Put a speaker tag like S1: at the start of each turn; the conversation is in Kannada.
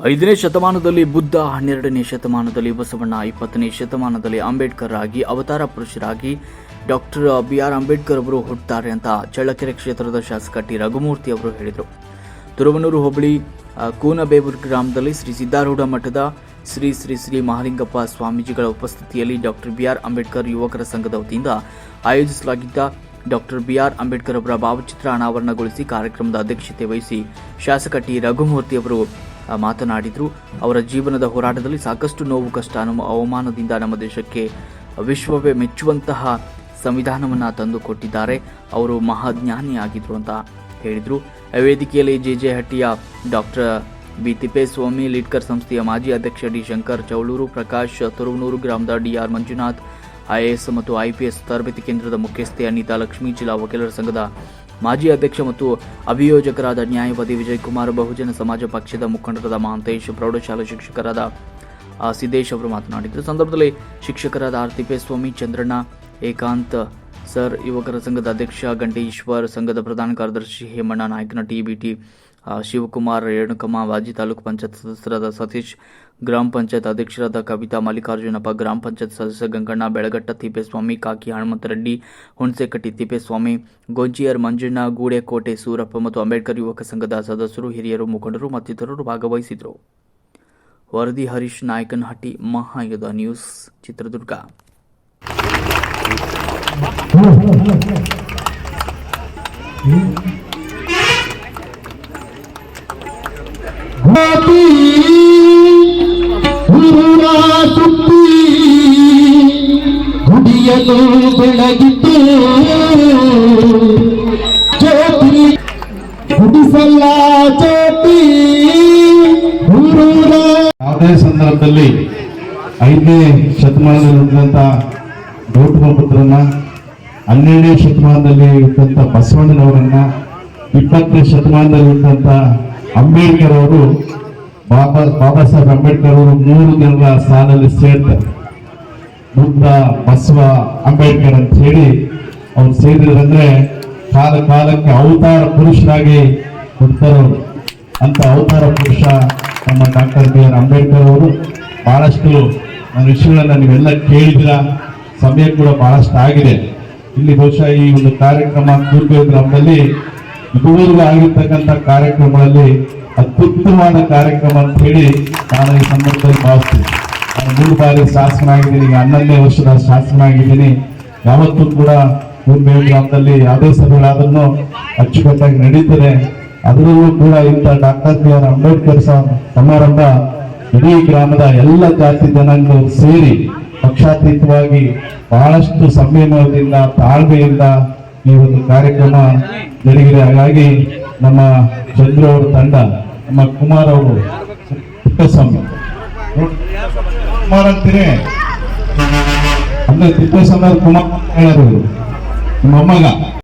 S1: ಐದನೇ ಶತಮಾನದಲ್ಲಿ ಬುದ್ಧ ಹನ್ನೆರಡನೇ ಶತಮಾನದಲ್ಲಿ ಬಸವಣ್ಣ ಇಪ್ಪತ್ತನೇ ಶತಮಾನದಲ್ಲಿ ಅಂಬೇಡ್ಕರ್ ಆಗಿ ಅವತಾರ ಪುರುಷರಾಗಿ ಡಾಕ್ಟರ್ ಬಿ ಆರ್ ಅಂಬೇಡ್ಕರ್ ಅವರು ಹುಟ್ಟುತ್ತಾರೆ ಅಂತ ಚಳ್ಳಕೆರೆ ಕ್ಷೇತ್ರದ ಶಾಸಕ ಟಿ. ರಘುಮೂರ್ತಿ ಅವರು ಹೇಳಿದರು. ತುರುವನೂರು ಹೋಬಳಿ ಆ, ಕೂನಬೇವೂರು ಗ್ರಾಮದಲ್ಲಿ ಶ್ರೀ ಸಿದ್ದಾರೂಢ ಮಠದ ಶ್ರೀ ಶ್ರೀ ಶ್ರೀ ಮಹಾಲಿಂಗಪ್ಪ ಸ್ವಾಮೀಜಿಗಳ ಉಪಸ್ಥಿತಿಯಲ್ಲಿ ಡಾಕ್ಟರ್ ಬಿ ಆರ್ ಅಂಬೇಡ್ಕರ್ ಯುವಕರ ಸಂಘದ ವತಿಯಿಂದ ಆಯೋಜಿಸಲಾಗಿದ್ದ ಡಾಕ್ಟರ್ ಬಿ ಆರ್ ಅಂಬೇಡ್ಕರ್ ಅವರ ಭಾವಚಿತ್ರ ಅನಾವರಣಗೊಳಿಸಿ ಕಾರ್ಯಕ್ರಮದ ಅಧ್ಯಕ್ಷತೆ ವಹಿಸಿ ಶಾಸಕ ಟಿ. ರಘುಮೂರ್ತಿ ಅವರು ಮಾತನಾಡಿದರು. ಅವರ ಜೀವನದ ಹೋರಾಟದಲ್ಲಿ ಸಾಕಷ್ಟು ನೋವು, ಕಷ್ಟ ಅವಮಾನದಿಂದ ನಮ್ಮ ದೇಶಕ್ಕೆ ವಿಶ್ವವೇ ಮೆಚ್ಚುವಂತಹ ಸಂವಿಧಾನವನ್ನು ತಂದು ಕೊಟ್ಟಿದ್ದಾರೆ ಅವರು ಮಹಾಜ್ಞಾನಿಯಾಗಿದ್ದರು ಅಂತ ಹೇಳಿದರು. ವೇದಿಕೆಯಲ್ಲಿ ಜೆ ಜೆ ಹಟ್ಟಿಯ ಡಾಕ್ಟರ್ ಬಿ ತಿಪ್ಪೇಸ್ವಾಮಿ, ಲೀಡ್ಕರ್ ಸಂಸ್ಥೆಯ ಮಾಜಿ ಅಧ್ಯಕ್ಷ ಡಿ ಶಂಕರ್, ಚೌಳೂರು ಪ್ರಕಾಶ್, ತುರುವನೂರು ಗ್ರಾಮದ ಡಿಆರ್ ಮಂಜುನಾಥ್ ಐಎಎಸ್ ಮತ್ತು ಐಪಿಎಸ್ ತರಬೇತಿ ಕೇಂದ್ರದ ಮುಖ್ಯಸ್ಥೆ ಅನಿತಾ ಲಕ್ಷ್ಮಿ, ಜಿಲ್ಲಾ ವಕೀಲರ ಸಂಘದ ಮಾಜಿ ಅಧ್ಯಕ್ಷ ಮತ್ತು ಅಭಿಯೋಜಕರಾದ ನ್ಯಾಯವಾದಿ ವಿಜಯಕುಮಾರ್, ಬಹುಜನ ಸಮಾಜ ಪಕ್ಷದ ಮುಖಂಡರಾದ ಮಹಾಂತೇಶ್ ಪ್ರೌಢಶಾಲಾ ಶಿಕ್ಷಕರಾದ ಸಿದ್ದೇಶ್ ಅವರು ಮಾತನಾಡಿದರು. ಸಂದರ್ಭದಲ್ಲಿ ಶಿಕ್ಷಕರಾದ ಆರ್ ತಿಪ್ಪೇಸ್ವಾಮಿ, ಚಂದ್ರಣ್ಣ, ಏಕಾಂತ್ ಸರ್, ಯುವಕರ ಸಂಘದ ಅಧ್ಯಕ್ಷ ಗಂಟೇಶ್ವರ್ ಸಂಘದ ಪ್ರಧಾನ ಕಾರ್ಯದರ್ಶಿ ಹೇಮಣ್ಣ ನಾಯಕನ ಟಿಬಿಟಿ ಶಿವಕುಮಾರ್ ರೇಣುಕಮ್ಮ ವಾಜಿ ತಾಲೂಕು ಪಂಚಾಯತ್ ಸದಸ್ಯರಾದ ಸತೀಶ್, ಗ್ರಾಮ ಪಂಚಾಯತ್ ಅಧ್ಯಕ್ಷರಾದ ಕವಿತಾ ಮಲ್ಲಿಕಾರ್ಜುನಪ್ಪ, ಗ್ರಾಮ ಪಂಚಾಯತ್ ಸದಸ್ಯ ಗಂಗಣ್ಣ ಬೆಳಗಟ್ಟ, ತಿಪ್ಪೇಸ್ವಾಮಿ, ಕಾಕಿ ಹನುಮಂತರೆಡ್ಡಿ, ಹುಣಸೆಕಟ್ಟಿ, ತಿಪ್ಪೇಸ್ವಾಮಿ, ಗೊಂಜಿಯರ್ ಮಂಜಣ್ಣ, ಗೂಡೆಕೋಟೆ ಸೂರಪ್ಪ ಮತ್ತು ಅಂಬೇಡ್ಕರ್ ಯುವಕ ಸಂಘದ ಸದಸ್ಯರು, ಹಿರಿಯರು, ಮುಖಂಡರು ಮತ್ತಿತರರು ಭಾಗವಹಿಸಿದರು ವರದಿ ಹರೀಶ್ ನಾಯಕನಹಟ್ಟಿ, ಮಹಾಯುಧ ನ್ಯೂಸ್, ಚಿತ್ರದುರ್ಗ.
S2: ಗುಡಿಯಲು ಬೆಳಗಿತು ಜ್ಯೋತಿ ಗುಡಿಸಲ್ಲ ಜ್ಯೋತಿ ಊರೂರ
S3: ಯಾವುದೇ ಸಂದರ್ಭದಲ್ಲಿ ಐದನೇ ಶತಮಾನದಲ್ಲಿದ್ದಂಥ ಗೌತಮ ಬುದ್ಧರನ್ನ ಹನ್ನೆರಡನೇ ಶತಮಾನದಲ್ಲಿ ಇದ್ದಂಥ ಬಸವಣ್ಣನವರನ್ನ, ಇಪ್ಪತ್ತನೇ ಶತಮಾನದಲ್ಲಿ ಇದ್ದಂಥ ಅಂಬೇಡ್ಕರ್ ಅವರು, ಬಾಬಾ ಬಾಬಾ ಸಾಹೇಬ್ ಅಂಬೇಡ್ಕರ್ ಅವರು ಮೂರು ಜನರ ಸಾಲಲ್ಲಿ ಸೇರ್ತಾರೆ. ಬುದ್ಧ ಬಸವ ಅಂಬೇಡ್ಕರ್ ಅಂತ ಹೇಳಿ ಅವ್ರು ಸೇರಿದ್ರಂದ್ರೆ ಕಾಲ ಕಾಲಕ್ಕೆ ಅವತಾರ ಪುರುಷರಾಗಿ ಹುಡ್ತಾರವರು ಅಂತ ಅವತಾರ ಪುರುಷ ನಮ್ಮ ಡಾಕ್ಟರ್ ಬಿ ಆರ್ ಅಂಬೇಡ್ಕರ್ ಅವರು. ಬಹಳಷ್ಟು ನನ್ನ ವಿಷಯಗಳನ್ನ ನೀವೆಲ್ಲ ಕೇಳಿದ್ರ ಸಮಯ ಕೂಡ ಬಹಳಷ್ಟು ಆಗಿದೆ ಇಲ್ಲಿ ಬಹುಶಃ ಈ ಒಂದು ಕಾರ್ಯಕ್ರಮ ಕೂರ್ಬೇವು ಗ್ರಾಮದಲ್ಲಿ ಇದುವರೆಗೂ ಆಗಿರ್ತಕ್ಕಂಥ ಕಾರ್ಯಕ್ರಮಗಳಲ್ಲಿ ಅತ್ಯುತ್ತಮವಾದ ಕಾರ್ಯಕ್ರಮ ಅಂತ ಹೇಳಿ ನಾನು ಈ ಸಂದರ್ಭದಲ್ಲಿ ಭಾವಿಸ್ತೀನಿ. ನಾನು ಮೂರು ಬಾರಿ ಶಾಸನ ಆಗಿದ್ದೀನಿ ಈಗ ಹನ್ನೊಂದನೇ ವರ್ಷದ ಶಾಸನ ಆಗಿದ್ದೀನಿ ಯಾವತ್ತೂ ಕೂಡ ಕೂರ್ಬೇವು ಗ್ರಾಮದಲ್ಲಿ ಯಾವುದೇ ಸಭೆಗಳಾದ್ರೂ ಅಚ್ಚುಕಟ್ಟಾಗಿ ನಡೀತದೆ. ಅದರಲ್ಲೂ ಕೂಡ ಇಂಥ ಡಾಕ್ಟರ್ ಬಿ ಆರ್ ಅಂಬೇಡ್ಕರ್ ಸಮಾರಂಭ ಇಡೀ ಗ್ರಾಮದ ಎಲ್ಲ ಜಾತಿ ಜನಾಂಗದವರು ಸೇರಿ ಪಕ್ಷಾತೀತವಾಗಿ ಬಹಳಷ್ಟು ಸಂಯಮದಿಂದ ತಾಳ್ಮೆಯಿಂದ ಈ ಒಂದು ಕಾರ್ಯಕ್ರಮ ನಡೆಯಿದೆ ಹಾಗಾಗಿ ನಮ್ಮ ಚಂದ್ರ ಅವರ ತಂಡ ನಮ್ಮ ಕುಮಾರ್ ಅವರು ತಿಪ್ಪೇಸ್ವಾಮಿ. ಕುಮಾರ್ ಅಂತೀರಿ ಅಂದ್ರೆ ತಿಪ್ಪೇಸ್ವಾಮಿ ಅವ್ರು ಕುಮಾರ್ ಹೇಳೋದು ಹೇಳೋರು ಇವ್ರು. ನಿಮ್ಮ ಮೊಮ್ಮಗ.